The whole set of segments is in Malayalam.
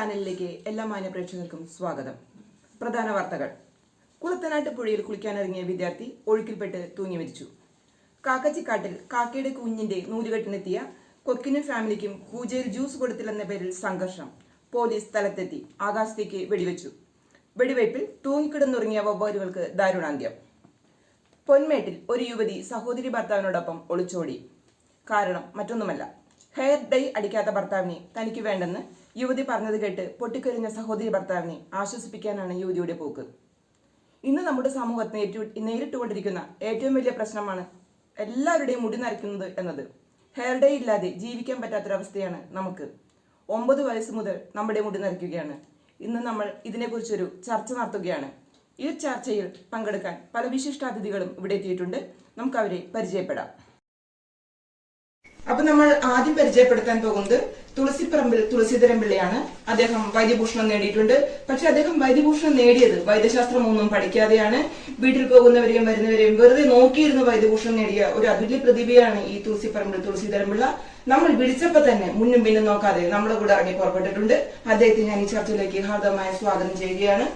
ചാനലിലേക്ക് എല്ലാ മാന്യ പ്രേക്ഷകർക്കും സ്വാഗതം. പ്രധാന വാർത്തകൾ. കുളത്തനാട്ട് പുഴയിൽ കുളിക്കാനിറങ്ങിയ വിദ്യാർത്ഥി ഒഴുക്കിൽപ്പെട്ട് തൂങ്ങി മരിച്ചു. കാക്കച്ചിക്കാട്ടിൽ കാക്കയുടെ കുഞ്ഞിന്റെ നൂലുകെട്ടിനെത്തിയ കൊക്കിനും ഫാമിലിക്കും കൂജയിൽ ജ്യൂസ് കൊടുത്തില്ലെന്ന പേരിൽ സംഘർഷം പോലീസ് സ്ഥലത്തെത്തി ആകാശത്തേക്ക് വെടിവെച്ചു. വെടിവയ്പിൽ തൂങ്ങിക്കിടന്നുറങ്ങിയ വവ്വാലുകൾക്ക് ദാരുണാന്ത്യം. പൊന്മേട്ടിൽ ഒരു യുവതി സഹോദരി ഭർത്താവിനോടൊപ്പം ഒളിച്ചോടി. കാരണം മറ്റൊന്നുമല്ല. ഹെയർ ഡൈ അടിക്കാത്ത ഭർത്താവിനെ തനിക്ക് വേണ്ടെന്ന് യുവതി പറഞ്ഞത് കേട്ട് പൊട്ടിക്കരിഞ്ഞ സഹോദരി ഭർത്താവിനെ ആശ്വസിപ്പിക്കാനാണ് യുവതിയുടെ പോക്ക്. ഇന്ന് നമ്മുടെ സമൂഹത്തെ ഏറ്റവും നേരിട്ടുകൊണ്ടിരിക്കുന്ന ഏറ്റവും വലിയ പ്രശ്നമാണ് എല്ലാവരുടെയും മുടി നരയ്ക്കുന്നത് എന്നത്. ഹെയർ ഡേ ഇല്ലാതെ ജീവിക്കാൻ പറ്റാത്തൊരവസ്ഥയാണ് നമുക്ക്. ഒമ്പത് വയസ്സ് മുതൽ നമ്മുടെ മുടി നരയ്ക്കുകയാണ്. ഇന്ന് നമ്മൾ ഇതിനെക്കുറിച്ചൊരു ചർച്ച നടത്തുകയാണ്. ഈ ചർച്ചയിൽ പങ്കെടുക്കാൻ പല വിശിഷ്ടാതിഥികളും ഇവിടെ എത്തിയിട്ടുണ്ട്. നമുക്ക് അവരെ പരിചയപ്പെടാം. അപ്പൊ നമ്മൾ ആദ്യം പരിചയപ്പെടുത്താൻ പോകുന്നത് തുളസിപ്പറമ്പിൽ തുളസീധരൻ പിള്ളയാണ് അദ്ദേഹം വൈദ്യഭൂഷണം നേടിയിട്ടുണ്ട്. പക്ഷെ അദ്ദേഹം വൈദ്യഭൂഷണം നേടിയത് വൈദ്യശാസ്ത്രം ഒന്നും പഠിക്കാതെയാണ്. വീട്ടിൽ പോകുന്നവരെയും വരുന്നവരെയും വെറുതെ നോക്കിയിരുന്നു വൈദ്യഭൂഷണം നേടിയ ഒരു അതുല്യ പ്രതിഭയാണ് ഈ തുളസിപ്പറമ്പിൽ തുളസീധരൻ പിള്ള നമ്മൾ വിളിച്ചപ്പോ തന്നെ മുന്നും പിന്നും നോക്കാതെ നമ്മുടെ കൂടെ ഇറങ്ങി പുറപ്പെട്ടിട്ടുണ്ട്. അദ്ദേഹത്തെ ഞാൻ ഈ ചർച്ചയിലേക്ക് ഹാർദമായ സ്വാഗതം ചെയ്യുകയാണ്.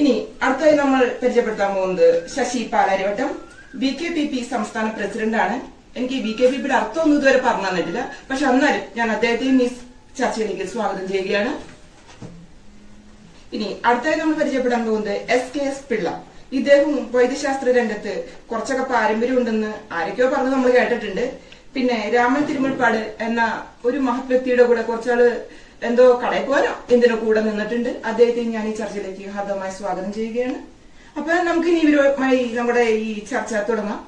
ഇനി അടുത്തായി നമ്മൾ പരിചയപ്പെടുത്താൻ പോകുന്നത് Sasi Palarivattam. B K P P സംസ്ഥാന പ്രസിഡന്റാണ്. എനിക്ക് വി കെ പി അർത്ഥം അർത്ഥമൊന്നും ഇതുവരെ പറഞ്ഞു തന്നിട്ടില്ല. പക്ഷെ എന്നാലും ഞാൻ അദ്ദേഹത്തെയും മിസ് ചർച്ചയിലേക്ക് സ്വാഗതം ചെയ്യുകയാണ്. ഇനി അടുത്തായി നമ്മൾ പരിചയപ്പെടാൻ പോകുന്നത് എസ് കെ എസ് പിള്ള. ഇദ്ദേഹം വൈദ്യശാസ്ത്ര രംഗത്ത് കുറച്ചൊക്കെ പാരമ്പര്യം ഉണ്ടെന്ന് ആരൊക്കെയോ പറഞ്ഞ് നമ്മൾ കേട്ടിട്ടുണ്ട്. പിന്നെ രാമൻ തിരുമുൽപ്പാട് എന്ന ഒരു മഹത് വ്യക്തിയുടെ കൂടെ കുറച്ചാൾ എന്തോ കടയിൽ പോകാനോ എന്തിനോ കൂടെ നിന്നിട്ടുണ്ട്. അദ്ദേഹത്തെ ഞാൻ ഈ ചർച്ചയിലേക്ക് ഹാർദമായി സ്വാഗതം ചെയ്യുകയാണ്. അപ്പൊ നമുക്ക് ഇനി ഇവരുമായി നമ്മുടെ ഈ ചർച്ച തുടങ്ങാം.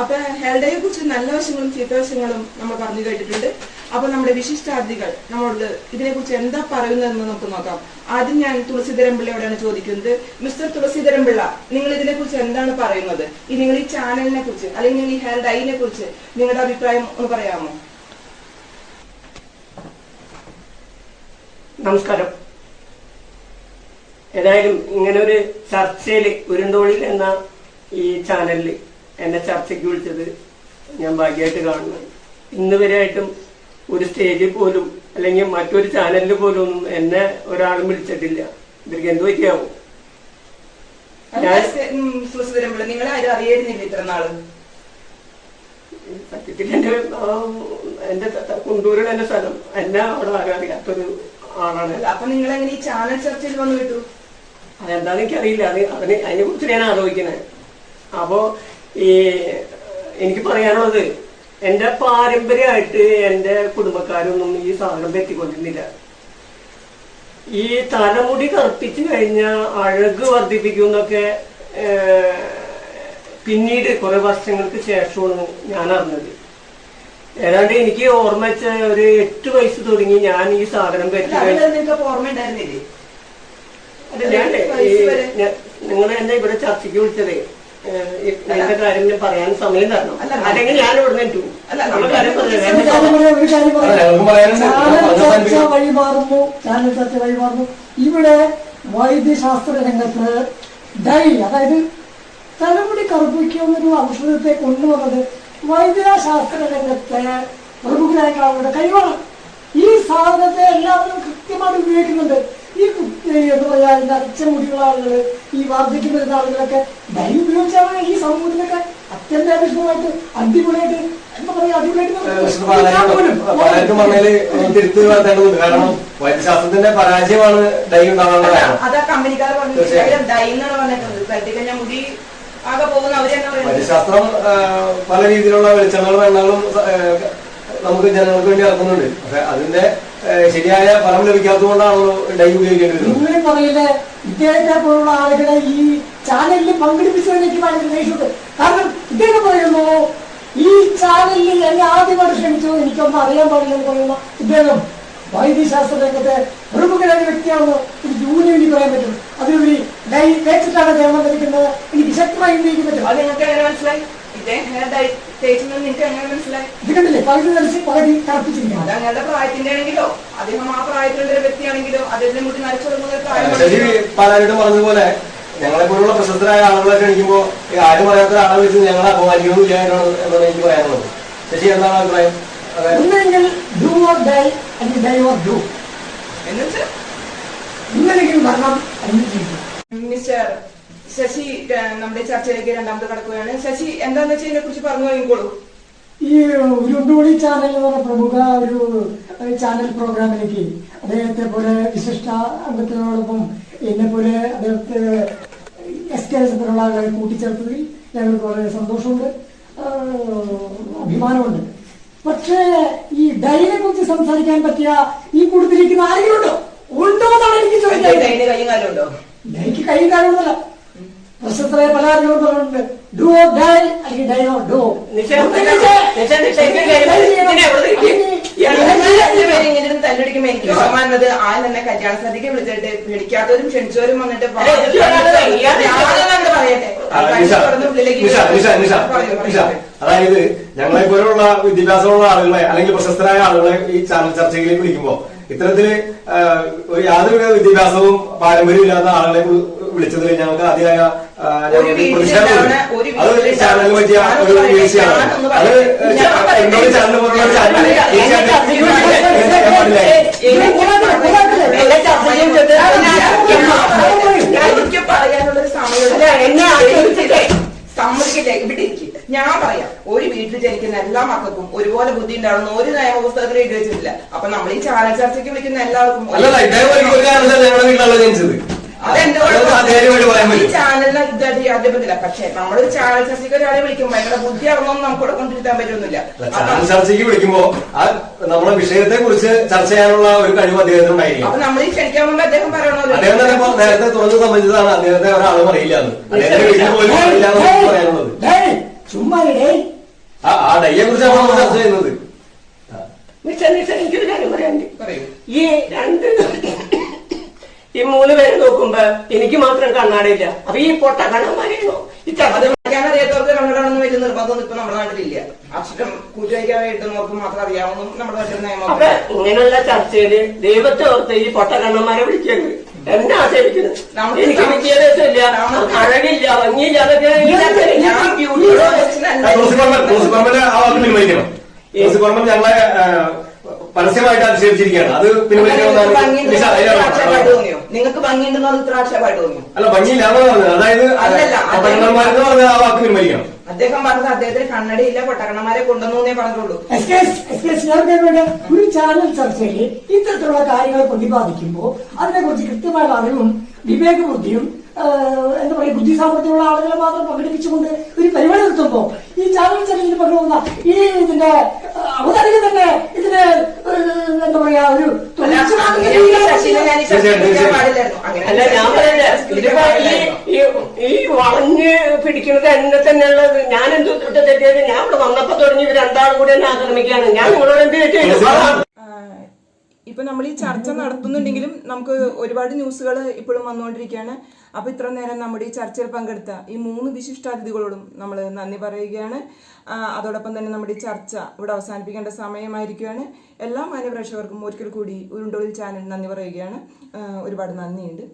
അപ്പൊ ഹെൽഡയെ കുറിച്ച് നല്ല വശങ്ങളും ചീത്ത വശങ്ങളും നമ്മൾ പറഞ്ഞു കേട്ടിട്ടുണ്ട്. അപ്പൊ നമ്മുടെ വിശിഷ്ടാതിഥികൾ നമ്മളോട് ഇതിനെക്കുറിച്ച് എന്താ പറയുന്നതെന്ന് നമുക്ക് നോക്കാം. ആദ്യം ഞാൻ തുളസിധരൻ പിള്ളയോടാണ് ചോദിക്കുന്നത്. മിസ്റ്റർ തുളസിധരൻ പിള്ള നിങ്ങൾ ഇതിനെക്കുറിച്ച് എന്താണ് പറയുന്നത്? ഈ നിങ്ങൾ ഈ ചാനലിനെ കുറിച്ച് അല്ലെങ്കിൽ ഈ ഹെൽഡൈനെ ഡൈനെ കുറിച്ച് നിങ്ങളുടെ അഭിപ്രായം ഒന്ന് പറയാമോ? നമസ്കാരം. ഏതായാലും ഇങ്ങനെ ഒരു ചർച്ചയിൽ ഉരുണ്ടോളിൽ എന്ന ഈ ചാനലിൽ എന്നെ ചർച്ചയ്ക്ക് വിളിച്ചത് ഞാൻ ഭാഗ്യമായിട്ട് കാണുന്നു. ഇന്ന് വരെയായിട്ടും ഒരു സ്റ്റേജിൽ പോലും അല്ലെങ്കിൽ മറ്റൊരു ചാനലിൽ പോലും ഒന്നും എന്നെ ഒരാളും വിളിച്ചിട്ടില്ല. ഇവർക്ക് എന്ത് പറ്റിയാവും? ഞാൻ- തുളസീധരൻ പിള്ള നിങ്ങളെ ആരും അറിയായിരുന്നില്ല ഇത്ര നാൾ? സത്യത്തിൽ എന്റെ എന്റെ കുണ്ടൂരാണ് എന്റെ സ്ഥലം. എന്നെ അവിടെ ആരും അറിയാത്തൊരു ആളാണ്. അപ്പൊ നിങ്ങൾ എങ്ങനെ ഈ ചാനൽ ചർച്ചയിൽ വന്നു വിട്ടു അതെന്താന്ന് എനിക്കറിയില്ല. അത് അതിനെ അതിനെ കുറിച്ച് ഞാൻ ആലോചിക്കുന്നത് അപ്പോ ഈ എനിക്ക് പറയാനുള്ളത് എന്റെ പാരമ്പര്യമായിട്ട് എന്റെ കുടുംബക്കാരൊന്നും ഈ സാധനം പറ്റിക്കൊണ്ടിരുന്നില്ല. ഈ തലമുടി കറുപ്പിച്ചു കഴിഞ്ഞാൽ അഴക് വർദ്ധിപ്പിക്കുമെന്നൊക്കെ എന്നൊക്കെ പിന്നീട് കുറെ വർഷങ്ങൾക്ക് ശേഷമാണ് ഞാൻ അറിഞ്ഞത്. ഏതാണ്ട് എനിക്ക് ഓർമ്മ വെച്ച ഒരു എട്ട് വയസ്സ് തുടങ്ങി ഞാൻ ഈ സാധനം പറ്റി അല്ല, ഞാൻ നിങ്ങൾ എന്നെ ഇവിടെ ചർച്ചയ്ക്ക് വിളിച്ചതേ. ഏഹ്, ഈ ഇതിന്റെ പറയാൻ സമയം തരണം. അല്ല, അല്ലെങ്കിൽ ഞാൻ ഇവിടെ ചർച്ച. വഴി മാറുന്നു. ചാനൽ ചർച്ച വഴി മാറുന്നു. വൈദ്യശാസ്ത്ര രംഗത്ത് ഡൈ അതായത് തലമുടി കറുപ്പിക്കുന്ന ഒരു ഔഷധത്തെ കൊണ്ടുവന്നത് വൈദ്യശാസ്ത്ര രംഗത്തെ പ്രമുഖരായിട്ടുള്ള കഴിവാണ്. ഈ സാധനത്തെ എല്ലാവരും കൃത്യമായിട്ട് ഉപയോഗിക്കുന്നുണ്ട്. ഈ പറയാ നരച്ച മുടിയുള്ള ആളുകൾ ഈ വാർദ്ധക്യം വരുന്ന ആളുകളൊക്കെ ഡൈ ഉപയോഗിച്ചാണ് ഈ സമൂഹത്തിലൊക്കെ അത്യന്താപേക്ഷിതമായിട്ട് അടിപൊളിയായിട്ട് എന്താ പറയാ അടിപൊളിയായിട്ട് തിരുത്തി വരുത്തേണ്ടതുണ്ട് കാരണം വൈദ്യശാസ്ത്രത്തിന്റെ പരാജയമാണ് ഡൈ ഉണ്ടാകാനുള്ള കാരണം. അതാ കമ്പനിക്കാർ. ഡൈ എന്നാണ് കഴിഞ്ഞാൽ മുടി വൈദ്യശാസ്ത്രം പല രീതിയിലുള്ള വെളിച്ചങ്ങളും എണ്ണകളും നമുക്ക് ജനങ്ങൾക്ക് വേണ്ടി ഇറക്കുന്നുണ്ട്. പക്ഷെ അതിന്റെ ശരിയായ ഫലം ലഭിക്കാത്തതുകൊണ്ടാണല്ലോ ഡൈ ഉപയോഗിക്കേണ്ടി നിങ്ങൾ പറയില്ലേ ഇദ്ദേഹത്തെ പോലുള്ള ആളുകളെ ഈ ചാനലിൽ പങ്കെടുപ്പിച്ചതിന് എനിക്ക് ഭയങ്കര ദേഷ്യമുണ്ട് കാരണം ഇദ്ദേഹം പറയുന്നു ഈ ചാനലിൽ എന്നെ ആദ്യമായിട്ട് ക്ഷണിച്ചു. എനിക്കൊന്നും അറിയാൻ പാടില്ലെന്ന് പറയുന്ന ഇദ്ദേഹം വൈദ്യശാസ്ത്ര രംഗത്തെ പ്രമുഖരായ വ്യക്തിയാണെന്ന് എനിക്ക് യൂണിയനിൽ പറയാൻ പറ്റും. അതിലുപരി ലൈ കേട്ടിട്ടാണ് അദ്ദേഹം വന്നിരിക്കുന്നത്. എനിക്ക് ശക്തമായി ഉന്നയിക്കാൻ പറ്റും. അത് നിങ്ങൾക്ക് എങ്ങനെ മനസ്സിലായി? ഇദ്ദേഹം ഹെയർ ഡൈ തേച്ചെന്ന് നിങ്ങൾക്ക് എങ്ങനെ കണ്ടില്ലേ? പകുതി ധരിച്ച് പകുതി കറപ്പിച്ചിരിക്കുന്നത് അത് അങ്ങയുടെ പ്രായത്തിന്റെ ആണെങ്കിലോ അദ്ദേഹം ആ പ്രായത്തിലുള്ള ഒരു വ്യക്തിയാണെങ്കിലോ അദ്ദേഹത്തിന്റെ മുടി നരച്ചു തുടങ്ങുന്ന ഒരു പ്രായം ശരി പാലാരിട്ട് പറഞ്ഞതുപോലെ ഞങ്ങളെ പോലുള്ള പ്രശസ്തരായ ആളുകളെ എണിക്കുമ്പോ ഈ ആരും പറയാത്ത ആളെ വിളിച്ച് ഞങ്ങളെ അപമാനിക്കുന്നില്ല എന്നാണ് എന്നാണ് എനിക്ക് പറയാനുള്ളത്. ശശി എന്താണ് അഭിപ്രായം? എന്നുവെച്ചാൽ മിസ്റ്റർ ശശി നമ്മുടെ ചർച്ചയിലേക്ക് രണ്ടാമത് കടക്കുകയാണ്. ശശി എന്താന്ന് വെച്ചാൽ ഇതിനെ കുറിച്ച് പറഞ്ഞു കഴിഞ്ഞോളൂ ഈ ഉരുണ്ടുപൊളി ചാനൽ എന്ന് പറഞ്ഞ പ്രമുഖ ഒരു ചാനൽ പ്രോഗ്രാമിലേക്ക് അദ്ദേഹത്തെ പോലെ വിശിഷ്ട അംഗത്തിനോടൊപ്പം എന്നെ പോലെ അദ്ദേഹത്തെ എസ് കെ എസ് പോലുള്ള ആളുകളെ കൂട്ടിച്ചേർത്തതിൽ ഞങ്ങൾക്ക് വളരെ സന്തോഷമുണ്ട്. അഭിമാനമുണ്ട്. പക്ഷേ ഈ ഡൈനെ കുറിച്ച് സംസാരിക്കാൻ പറ്റിയ ഈ കൂട്ടത്തിലിരിക്കുന്ന ആരെങ്കിലും ഉണ്ടോ? ഉണ്ടോ എന്നാണ് എനിക്ക് ചോദിക്കാൻ കൈകാലം കൈയും പ്രശസ്തരായ പല ആളുകളും പറഞ്ഞിട്ടുണ്ട്. Do or die. അല്ലെങ്കിൽ ഡൈ ഓർ ഡു എനിക്ക് സമ്മാനത് ആ തന്നെ കല്യാണ സദ്യക്ക് വിളിച്ചിട്ട് വിളിക്കാത്തവരും ക്ഷണിച്ചവരും വന്നിട്ട്. അതായത് ഞങ്ങളെ പോലുള്ള വിദ്യാഭ്യാസമുള്ള ആളുകളെ അല്ലെങ്കിൽ പ്രശസ്തരായ ആളുകളെ ഈ ചാനൽ ചർച്ചയിലേക്ക് വിളിക്കുമ്പോ ഇത്തരത്തിൽ യാതൊരു വിദ്യാഭ്യാസവും പാരമ്പര്യം ഇല്ലാത്ത ആളുകളെ വിളിച്ചതിൽ ഞങ്ങൾക്ക് അതിയായ അത് ചാനലിന് പറ്റിയ ഒരു വീഴ്ചയാണ്. അത്. എന്നോട് ചാനൽ പോലുള്ള ചാനൽ എന്നെ ഈ ചാനൽ ചർച്ചയ്ക്ക് ഇങ്ങനെ പാടില്ല. എന്നെ ചർച്ചയ്ക്ക് വിളിച്ചിട്ട് ഞാൻ എനിക്ക് പറയാനുള്ളൊരു സമയം അല്ല, എന്നെ ആക്ഷേപിച്ചില്ലേ? സമ്മതിക്കില്ലേ ഇവിടെ ഇരിക്കും ഞാൻ പറയാം ഒരു വീട്ടിൽ ജനിക്കുന്ന എല്ലാ മക്കൾക്കും ഒരുപോലെ ബുദ്ധി ഉണ്ടാവുന്ന ഒരു നിയമപുസ്തകത്തിൽ എഴുതി വെച്ചിട്ടില്ല. അപ്പൊ നമ്മൾ ഈ ചാനൽ ചർച്ചയ്ക്ക് വിളിക്കുന്ന എല്ലാവർക്കും ചാനലിന് ഇതായിട്ട് യാതൊരു ബന്ധമില്ല പക്ഷെ നമ്മളൊരു ചാനൽ ചർച്ചയ്ക്ക് ഒരാളെ വിളിക്കുമ്പോൾ അയാളുടെ ബുദ്ധി അറിവൊന്നും നമുക്ക് ഇവിടെ കൊണ്ടിരുത്താൻ പറ്റുന്നില്ല ചാനൽ ചർച്ചയ്ക്ക് വിളിക്കുമ്പോ നമ്മുടെ വിഷയത്തെ കുറിച്ച് ചർച്ച ചെയ്യാനുള്ള ഒരു കഴിവ് അദ്ദേഹത്തിന് ഉണ്ടായിരിക്കും അപ്പൊ നമ്മൾ ഈ ക്ഷണിക്കാൻ മുമ്പ് അദ്ദേഹം പറയണമല്ലോ. അദ്ദേഹം തന്നെ നേരത്തെ തുറന്ന് സംബന്ധിച്ചതാണ് അദ്ദേഹത്തെ ഒരാളും അറിയില്ല പറയാനുള്ളത്. ഡേയ്, ചുമ്മാ ആ ആ ഡയ്യെ കുറിച്ചാണ് നമ്മൾ ചർച്ച ചെയ്യുന്നത്. നിശ്ചയം, നിശ്ചയം, എനിക്കൊരു കാര്യം പറയാനുണ്ട് പറയൂ. ഈ രണ്ട് ഈ മൂന്ന് പേരെ നോക്കുമ്പോ എനിക്ക് മാത്രം കണ്ണാടിയില്ല. അപ്പൊ ഈ പൊട്ട കണ്ണന്മാരെയാണോ ഈ അത് ചർച്ച വായിക്കാൻ അറിയാത്തവർക്ക് കന്നഡാണെന്ന് വലിയ നിർബന്ധമൊന്നും ഇപ്പൊ നമ്മുടെ നാട്ടിലില്ല. അക്ഷരം കൂട്ടുവയ്ക്കാൻ മാത്രം അറിയാവുന്ന നമ്മുടെ നാട്ടിൽ അപ്പൊ നിയമമൊക്കെ ഇങ്ങനെയുള്ള ചർച്ചയിൽ ദൈവത്തെ ഓർത്ത് ഈ പൊട്ട കണ്ണന്മാരെ വിളിക്കരുത്. എന്നെ ആക്ഷേപിക്കുന്നത് എനിക്ക് അഴകില്ല ഭംഗിയില്ല അതൊക്കെ ഞാൻ ബ്യൂട്ടിയുടെ ഞങ്ങളെ പരസ്യമായിട്ട് അധിക്ഷേപിച്ചിരിക്കുകയാണ്. അത് നിങ്ങൾക്ക് ഭംഗിയുണ്ടെന്ന് നിങ്ങൾക്ക് പറഞ്ഞ് ഇത്ര ആക്ഷേപമായിട്ട് തോന്നിയോ? അല്ല ഭംഗിയില്ലാന്ന് പറഞ്ഞത്. അതായത് പറഞ്ഞ ആ വാക്ക് പിൻവലിക്കണം. അദ്ദേഹം പറഞ്ഞത് അദ്ദേഹത്തിന് കണ്ണടയില്ല പൊട്ടക്കണ്ണന്മാരെ കൊണ്ടുവന്നേ പറഞ്ഞുള്ളൂ. ഒരു ചാനൽ ചർച്ചയിൽ ഇത്തരത്തിലുള്ള കാര്യങ്ങൾ പ്രതിപാദിക്കുമ്പോൾ അതിനെക്കുറിച്ച് കൃത്യമായ അറിവും വിവേകബുദ്ധിയും എന്താ പറയുക ബുദ്ധി സാമർത്ഥ്യമുള്ള ആളുകളെ മാത്രം പങ്കെടുപ്പിച്ചുകൊണ്ട് ഒരു പരിപാടി നിർത്തുമ്പോൾ ഈ ചാനൽ ചെറിയ പങ്കെടുക്കുന്ന ഈ ഇതിന്റെ അവതാരിക തന്നെ ഇതിന് എന്താ പറയാ ഒരു അല്ല, ഞാൻ ഈ പറയട്ടെ വളഞ്ഞ് പിടിക്കുന്നത് എന്നെ തന്നെയുള്ളത് ഞാൻ എന്തോ തെറ്റിയത് ഞാൻ ഇവിടെ വന്നപ്പോ തുടങ്ങി ഇവർ രണ്ടാളും കൂടി എന്നെ ആക്രമിക്കുകയാണ്. ഞാൻ നിങ്ങളോട് എന്ത് തെറ്റിയത് ഇപ്പൊ നമ്മൾ ഈ ചർച്ച നടത്തുന്നുണ്ടെങ്കിലും നമുക്ക് ഒരുപാട് ന്യൂസുകൾ ഇപ്പോഴും വന്നുകൊണ്ടിരിക്കുകയാണ്. അപ്പൊ ഇത്ര നേരം നമ്മുടെ ഈ ചർച്ചയിൽ പങ്കെടുത്ത ഈ മൂന്ന് വിശിഷ്ടാതിഥികളോടും നമ്മൾ നന്ദി പറയുകയാണ്. അതോടൊപ്പം തന്നെ നമ്മുടെ ഈ ചർച്ച ഇവിടെ അവസാനിപ്പിക്കേണ്ട സമയമായിരിക്കുകയാണ്. എല്ലാ മാന്യപ്രേക്ഷകർക്കും ഒരിക്കൽ കൂടി ഉരുണ്ടൊളിൽ ചാനൽ നന്ദി പറയുകയാണ്. ഒരുപാട് നന്ദിയുണ്ട്.